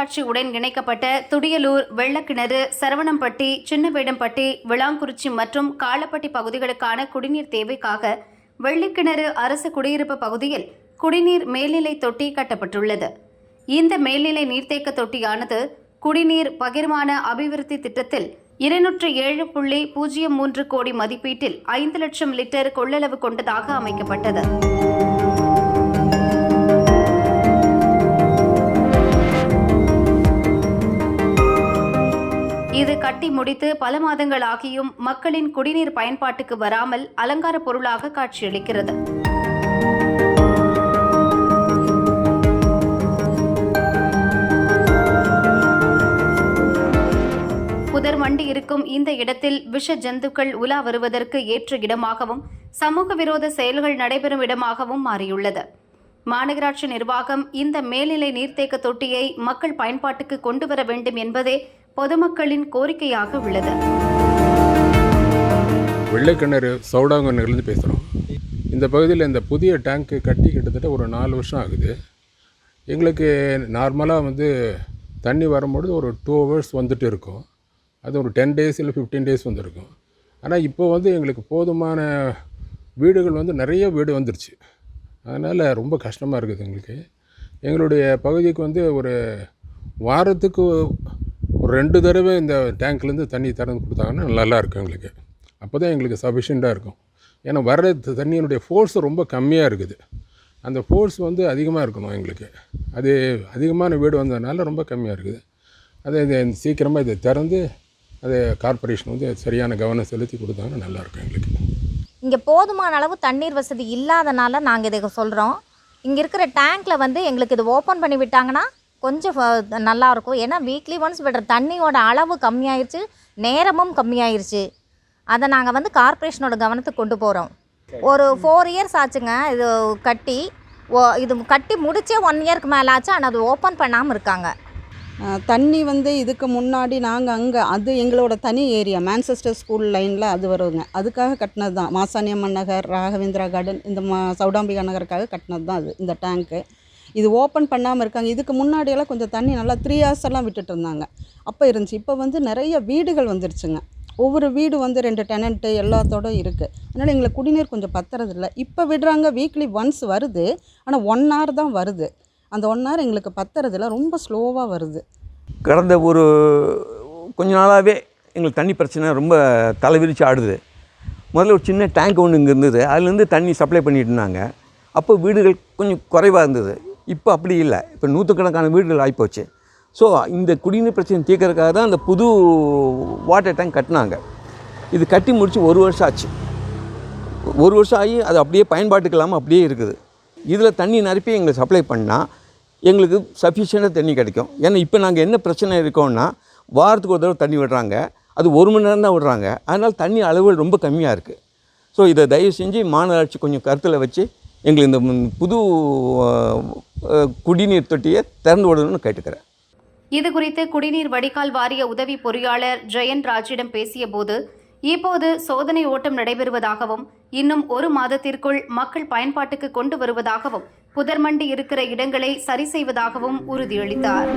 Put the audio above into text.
மாநகராட்சி உடன் இணைக்கப்பட்ட துடியலூர் வெள்ளக்கிணறு சரவணம்பட்டி சின்னவேடம்பட்டி விளாங்குறிச்சி மற்றும் காலப்பட்டி பகுதிகளுக்கான குடிநீர் தேவைக்காக வெள்ளிக்கிணறு அரசு குடியிருப்பு பகுதியில் குடிநீர் மேல்நிலை தொட்டி கட்டப்பட்டுள்ளது. இந்த மேல்நிலை நீர்த்தேக்க தொட்டியானது குடிநீர் பகிர்மான அபிவிருத்தி திட்டத்தில் இருநூற்று ஏழு புள்ளி பூஜ்ஜியம் மூன்று கோடி மதிப்பீட்டில் ஐந்து லட்சம் லிட்டர் கொள்ளளவு கொண்டதாக அமைக்கப்பட்டது. இது கட்டி முடித்து பல மாதங்கள் ஆகியும் மக்களின் குடிநீர் பயன்பாட்டுக்கு வராமல் அலங்கார பொருளாக காட்சியளிக்கிறது. புதர் மண்டி இருக்கும் இந்த இடத்தில் விஷ ஜந்துக்கள் உலா வருவதற்கு ஏற்ற இடமாகவும் சமூக விரோத செயல்கள் நடைபெறும் இடமாகவும் மாறியுள்ளது. மாநகராட்சி நிர்வாகம் இந்த மேல்நிலை நீர்த்தேக்க தொட்டியை மக்கள் பயன்பாட்டுக்கு கொண்டு வர வேண்டும் என்பதே பொதுமக்களின் கோரிக்கையாக உள்ளது. வெள்ளைக்கிணறு சவுடாங்கண்ணிலிருந்து பேசுகிறோம் இந்த பகுதியில் இந்த புதிய டேங்க்கு கட்டி கிட்டத்தட்ட ஒரு நாலு வருஷம் ஆகுது. எங்களுக்கு நார்மலாக வந்து தண்ணி வரும்பொழுது ஒரு டூ ஹவர்ஸ் வந்துட்டு இருக்கும். அது ஒரு டென் டேஸ் இல்லை ஃபிஃப்டீன் டேஸ் வந்திருக்கும். ஆனால் இப்போ வந்து எங்களுக்கு போதுமான வீடுகள் வந்து நிறைய வீடு வந்துருச்சு. அதனால் ரொம்ப கஷ்டமாக இருக்குது எங்களுக்கு. எங்களுடைய பகுதிக்கு வந்து ஒரு வாரத்துக்கு ஒரு ரெண்டு தடவை இந்த டேங்க்லேருந்து தண்ணி திறந்து கொடுத்தாங்கன்னா நல்லா இருக்கும் எங்களுக்கு. அப்போ தான் எங்களுக்கு சஃபிஷியண்ட்டாக இருக்கும். ஏன்னா வர்ற தண்ணியினுடைய ஃபோர்ஸ் ரொம்ப கம்மியாக இருக்குது. அந்த ஃபோர்ஸ் வந்து அதிகமாக இருக்கணும் எங்களுக்கு. அது அதிகமான வீடு வந்ததுனால ரொம்ப கம்மியாக இருக்குது. அதை இது சீக்கிரமாக இதை திறந்து அது கார்ப்பரேஷன் வந்து சரியான கவனம் செலுத்தி கொடுத்தாங்கன்னா நல்லாயிருக்கும் எங்களுக்கு. இங்கே போதுமான அளவு தண்ணீர் வசதி இல்லாதனால நாங்கள் இதை சொல்கிறோம் இங்கே இருக்கிற டேங்க்கில் வந்து எங்களுக்கு இது ஓப்பன் பண்ணி விட்டாங்கன்னா கொஞ்சம் ஃப- ஏன்னா வீக்லி ஒன்ஸ் விடுற தண்ணியோட அளவு கம்மியாயிருச்சு நேரமும் கம்மியாயிருச்சு. அதை நாங்கள் வந்து கார்ப்பரேஷனோட கவனத்துக்கு கொண்டு போகிறோம் ஒரு ஃபோர் இயர்ஸ் ஆச்சுங்க இது கட்டி. ஓ இது கட்டி முடிச்சே ஒன் இயர்க்கு மேலே ஆச்சு ஆனால் அது ஓப்பன் பண்ணாமல் இருக்காங்க. தண்ணி வந்து இதுக்கு முன்னாடி நாங்கள் அங்கே அது எங்களோட தனி ஏரியா மேன்செஸ்டர் ஸ்கூல் லைனில் அது வருங்க அதுக்காக கட்டினது தான் மாசாணியம்மன் நகர் ராகவேந்திரா கார்டன் இந்த மா சௌடாம்பிகா நகருக்காக கட்டினது தான் அது இந்த டேங்க்கு இது ஓப்பன் பண்ணாமல் இருக்காங்க. இதுக்கு முன்னாடியெல்லாம் கொஞ்சம் தண்ணி நல்லா த்ரீ ஹார்ஸ் எல்லாம் விட்டுட்டு இருந்தாங்க. அப்போ இருந்துச்சு. இப்போ வந்து நிறைய வீடுகள் வந்துருச்சுங்க. ஒவ்வொரு வீடு வந்து ரெண்டு டெனண்ட்டு எல்லாத்தோட இருக்குது அதனால் எங்களுக்கு குடிநீர் கொஞ்சம் பத்துறதில்ல. இப்போ விடுறாங்க. வீக்லி ஒன்ஸ் வருது. ஆனால் ஒன் ஹவர் தான் வருது. அந்த ஒன் ஹவர் எங்களுக்கு பத்துறதில்ல. ரொம்ப ஸ்லோவாக வருது. கடந்த ஒரு கொஞ்ச நாளாகவே எங்களுக்கு தண்ணி பிரச்சனை ரொம்ப தலைவிரிச்சு ஆடுது. முதல்ல ஒரு சின்ன டேங்க் ஒன்று இங்கே இருந்தது. அதுலேருந்து தண்ணி சப்ளை பண்ணிட்டு இருந்தாங்க. அப்போ வீடுகள் கொஞ்சம் குறைவாக இருந்தது. இப்போ அப்படி இல்லை. இப்போ நூற்றுக்கணக்கான வீடுகள் ஆகிப்போச்சு ஸோ இந்த குடிநீர் பிரச்சனை தீர்க்கறதுக்காக தான் அந்த புது வாட்டர் டேங்க் கட்டினாங்க. இது கட்டி முடித்து ஒரு வருஷம் ஆச்சு. ஒரு வருஷம் ஆகி அது அப்படியே பயன்பாட்டுக்கு இல்லாமல் அப்படியே இருக்குது. இதில் தண்ணி நிரப்பி எங்களுக்கு சப்ளை பண்ணால் எங்களுக்கு சஃபிஷியண்டாக தண்ணி கிடைக்கும். ஏன்னா இப்போ நாங்கள் என்ன பிரச்சனை இருக்கோம்னா வாரத்துக்கு ஒரு தடவை தண்ணி விடுறாங்க. அது ஒரு மணி நேரம் தான் விடுறாங்க. அதனால் தண்ணி அளவுகள் ரொம்ப கம்மியாக இருக்குது ஸோ இதை தயவு செஞ்சு மாநகராட்சி கொஞ்சம் கருத்தில் வச்சு எங்களுக்கு இந்த புது குடிநீர் தொட்டியை திறந்து விடணும்னு கேட்டுக்கிறேன். இது குறித்து குடிநீர் வடிகால் வாரிய உதவி பொறியாளர் ஜெயன் ராஜிடம் பேசியபோது இப்போது சோதனை ஓட்டம் நடைபெறுவதாகவும் இன்னும் ஒரு மாதத்திற்குள் மக்கள் பயன்பாட்டுக்கு கொண்டு வருவதாகவும் புதர்மண்டி இருக்கிற இடங்களை சரி செய்வதாகவும் உறுதியளித்தார்.